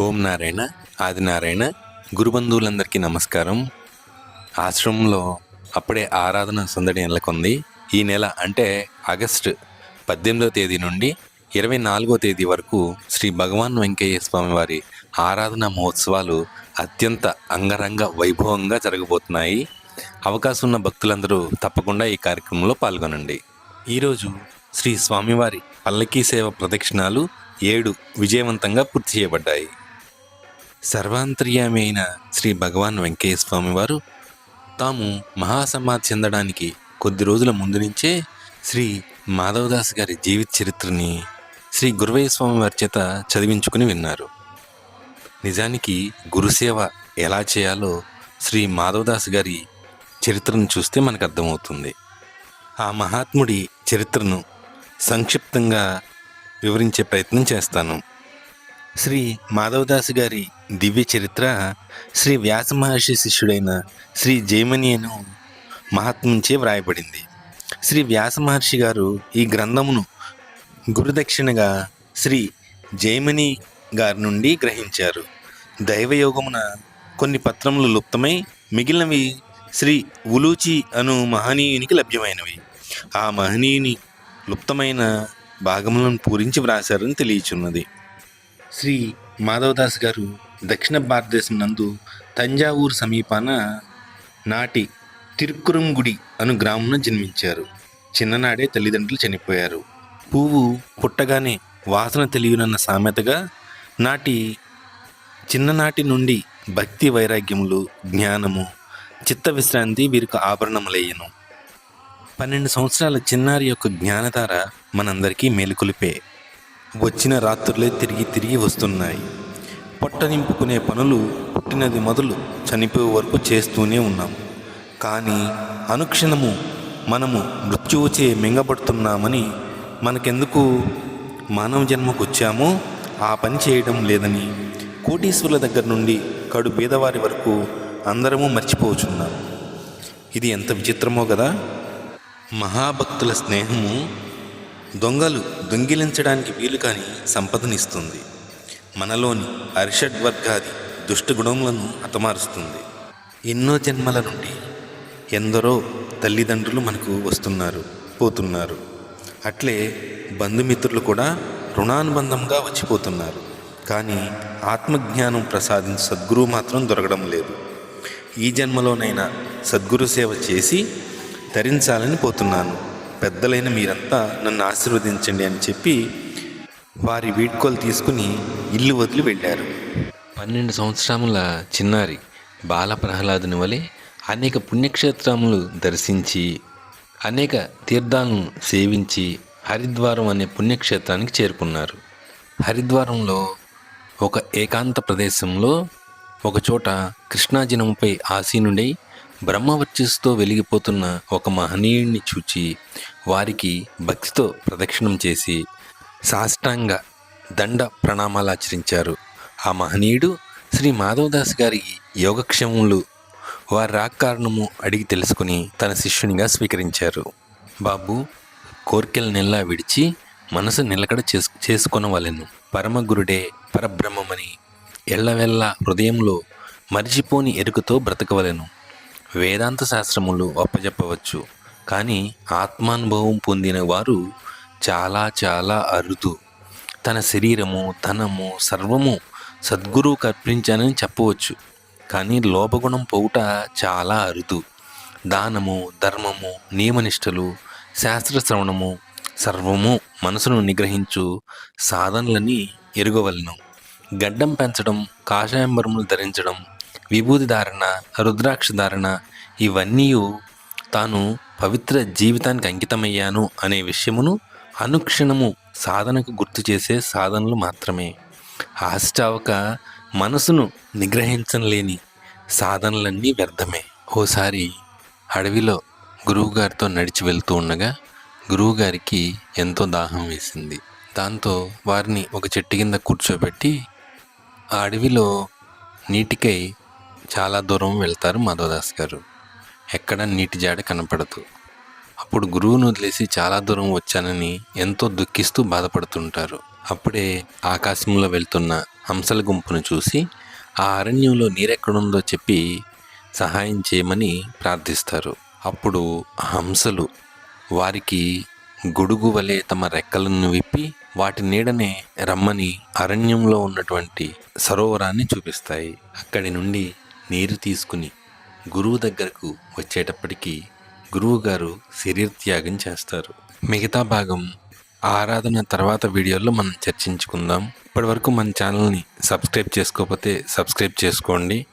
ఓం నారాయణ ఆదినారాయణ గురుబంధువులందరికీ నమస్కారం. ఆశ్రమంలో అప్పుడే ఆరాధన సందడి నెలకొంది. ఈ నెల అంటే ఆగస్టు పద్దెనిమిదవ తేదీ నుండి ఇరవై నాలుగో తేదీ వరకు శ్రీ భగవాన్ వెంకయ్య స్వామి వారి ఆరాధన మహోత్సవాలు అత్యంత అంగరంగ వైభవంగా జరగబోతున్నాయి. అవకాశం ఉన్న భక్తులందరూ తప్పకుండా ఈ కార్యక్రమంలో పాల్గొనండి. ఈరోజు శ్రీ స్వామివారి పల్లకీ సేవ ప్రదక్షిణాలు ఏడు విజయవంతంగా పూర్తి చేయబడ్డాయి. సర్వాంతర్యామి అయిన శ్రీ భగవాన్ వెంకయ్య స్వామి వారు తాము మహాసమాధి చెందడానికి కొద్ది రోజుల ముందు నుంచే శ్రీ మాధవదాస్ గారి జీవిత చరిత్రని శ్రీ గురువయ్య స్వామి వారి చేత చదివించుకుని విన్నారు. నిజానికి గురుసేవ ఎలా చేయాలో శ్రీ మాధవదాస్ గారి చరిత్రను చూస్తే మనకు అర్థమవుతుంది. ఆ మహాత్ముడి చరిత్రను సంక్షిప్తంగా వివరించే ప్రయత్నం చేస్తాను. శ్రీ మాధవదాస్ గారి దివ్య చరిత్ర శ్రీ వ్యాస మహర్షి శిష్యుడైన శ్రీ జైమని అను మహాత్ముంచే వ్రాయబడింది. శ్రీ వ్యాస మహర్షి గారు ఈ గ్రంథమును గురుదక్షిణగా శ్రీ జైమని గారి నుండి గ్రహించారు. దైవయోగమున కొన్ని పత్రములు లుప్తమై మిగిలినవి శ్రీ ఉలూచి అను మహనీయునికి లభ్యమైనవి. ఆ మహనీయుని లుప్తమైన భాగములను పూరించి వ్రాశారని తెలియచున్నది. శ్రీ మాధవదాస్ గారు దక్షిణ భారతదేశం నందు తంజావూరు సమీపాన నాటి తిరుక్కురంగుడి అను గ్రామంలో జన్మించారు. చిన్ననాడే తల్లిదండ్రులు చనిపోయారు. పువ్వు పుట్టగానే వాసన తెలియనన్న సామెతగా నాటి చిన్ననాటి నుండి భక్తి వైరాగ్యములు జ్ఞానము చిత్త విశ్రాంతి వీరికి ఆభరణములయ్యను. పన్నెండు సంవత్సరాల చిన్నారి యొక్క జ్ఞానధార మనందరికీ మేలుకొలిపే. వచ్చిన రాత్రులే తిరిగి తిరిగి వస్తున్నాయి. పొట్ట నింపుకునే పనులు పుట్టినది మొదలు చనిపోయే వరకు చేస్తూనే ఉన్నాం. కానీ అనుక్షణము మనము మృత్యువుచే మింగబడుతున్నామని మనకెందుకు? మానవ జన్మకు వచ్చామో ఆ పని చేయడం లేదని కోటీశ్వరుల దగ్గర నుండి కడు పేదవారి వరకు అందరము మర్చిపోచున్నాం. ఇది ఎంత విచిత్రమో కదా? మహాభక్తుల స్నేహము దొంగలు దొంగిలించడానికి వీలు కాని సంపదనిస్తుంది మనలోని అరిషడ్ వర్గాది దుష్టగుణములను హతమారుస్తుంది. ఎన్నో జన్మల నుండి ఎందరో తల్లిదండ్రులు మనకు వస్తున్నారు పోతున్నారు. అట్లే బంధుమిత్రులు కూడా రుణానుబంధంగా వచ్చిపోతున్నారు. కానీ ఆత్మజ్ఞానం ప్రసాదించి సద్గురువు మాత్రం దొరకడం లేదు. ఈ జన్మలోనైనా సద్గురు సేవ చేసి ధరించాలని పోతున్నాను. పెద్దలైన మీరంతా నన్ను ఆశీర్వదించండి అని చెప్పి వారి వీడ్కోలు తీసుకుని ఇల్లు వదిలి వెళ్ళారు. పన్నెండు సంవత్సరముల చిన్నారి బాల ప్రహ్లాదుని వలె అనేక పుణ్యక్షేత్రములు దర్శించి అనేక తీర్థాలను సేవించి హరిద్వారం అనే పుణ్యక్షేత్రానికి చేరుకున్నారు. హరిద్వారంలో ఒక ఏకాంత ప్రదేశంలో ఒకచోట కృష్ణాజినముపై ఆసీనుడై బ్రహ్మవర్చస్సుతో వెలిగిపోతున్న ఒక మహనీయుడిని చూచి వారికి భక్తితో ప్రదక్షిణం చేసి సాష్టాంగ దండ ప్రణామాలు ఆచరించారు. ఆ మహనీయుడు శ్రీ మాధవదాస్ గారి యోగక్షేమములు వారి రాక్ కారణము అడిగి తెలుసుకుని తన శిష్యునిగా స్వీకరించారు. బాబు కోర్కెల నెల్లా విడిచి మనసు నిలకడ చేసు చేసుకొనవలెను. పరమగురుడే పరబ్రహ్మమని ఎల్లవెల్ల హృదయంలో మరిచిపోని ఎరుకతో బ్రతకవలెను. వేదాంత శాస్త్రములు అప్పజెప్పవచ్చు. కానీ ఆత్మానుభవం పొందిన వారు చాలా చాలా అరుదు. తన శరీరము ధనము సర్వము సద్గురువు కర్పించానని చెప్పవచ్చు. కానీ లోపగుణం పోవుట చాలా అరుదు. దానము ధర్మము నియమనిష్టలు శాస్త్ర శ్రవణము సర్వము మనసును నిగ్రహించు సాధనలని ఎరుగవలను. గడ్డం పెంచడం కాషాయంబరములు ధరించడం విభూతి ధారణ రుద్రాక్ష ధారణ ఇవన్నీ తాను పవిత్ర జీవితానికి అంకితమయ్యాను అనే విషయమును అనుక్షణము సాధనకు గుర్తు చేసే సాధనలు మాత్రమే. ఆశ్చావక మనసును నిగ్రహించలేని సాధనలన్నీ వ్యర్థమే. ఓసారి అడవిలో గురువుగారితో నడిచి వెళ్తూ ఉండగా గురువుగారికి ఎంతో దాహం వేసింది. దాంతో వారిని ఒక చెట్టు కింద కూర్చోబెట్టి ఆ అడవిలో నీటికై చాలా దూరం వెళ్తారు మాధవదాస్ గారు. ఎక్కడ నీటి జాడ కనపడదు. అప్పుడు గురువును వదిలేసి చాలా దూరం వచ్చానని ఎంతో దుఃఖిస్తూ బాధపడుతుంటారు. అప్పుడే ఆకాశంలో వెళ్తున్న హంసల గుంపును చూసి ఆ అరణ్యంలో నీరెక్కడుందో చెప్పి సహాయం చేయమని ప్రార్థిస్తారు. అప్పుడు హంసలు వారికి గొడుగు వలె తమ రెక్కలను విప్పి వాటి నీడనే రమ్మని అరణ్యంలో ఉన్నటువంటి సరోవరాన్ని చూపిస్తాయి. అక్కడి నుండి నీరు తీసుకుని గురువు దగ్గరకు వచ్చేటప్పటికి గురువు గారు శరీరత్యాగం చేస్తారు. మిగతా భాగం ఆరాధన తర్వాత వీడియోలో మనం చర్చించుకుందాం. ఇప్పటివరకు మన ఛానల్ని సబ్స్క్రైబ్ చేసుకోకపోతే సబ్స్క్రైబ్ చేసుకోండి.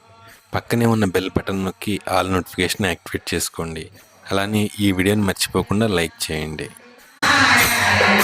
పక్కనే ఉన్న బెల్ బటన్ నొక్కి ఆల్ నోటిఫికేషన్ యాక్టివేట్ చేసుకోండి. అలానే ఈ వీడియోని మర్చిపోకుండా లైక్ చేయండి. Ah!